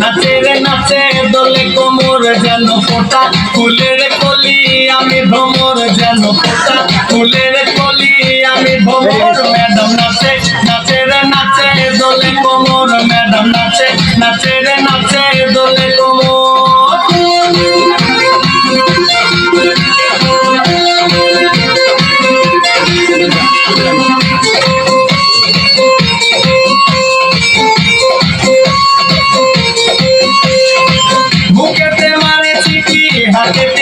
নাচে রে নাচে দোলে কোমর যেন ফোটা ফুলের কলি আমি ভ্রমর যেন ফোটা ফুলের নাচে রে নাচে, দোলে কোমর, ম্যাডাম নাচে নাচে রে নাচে, দোলে কোমর। বুকেতে মারে চিঠি হাতেতে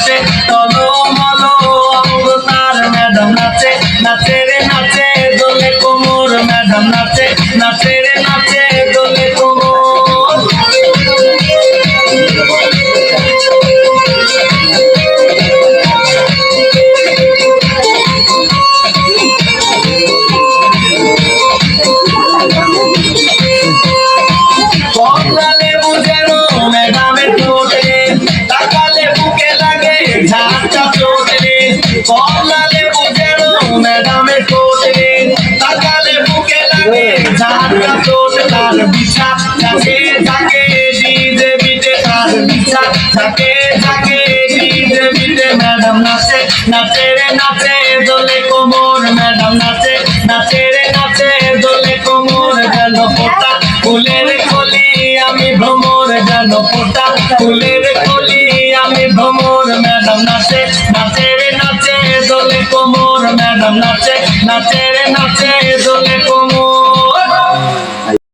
দেখো রসে কমলা লেবু যেন ম্যাডামের ঠোঁটে তাকালে বুকে লাগে ঝাঁটা চোট তার ফুলের কলি আমি ভ্রমর। যেন ফোটা ফুলের কলি আমি ভ্রমর। ম্যাডাম নাচে নাচে নাচে নাচে নাচে দোলে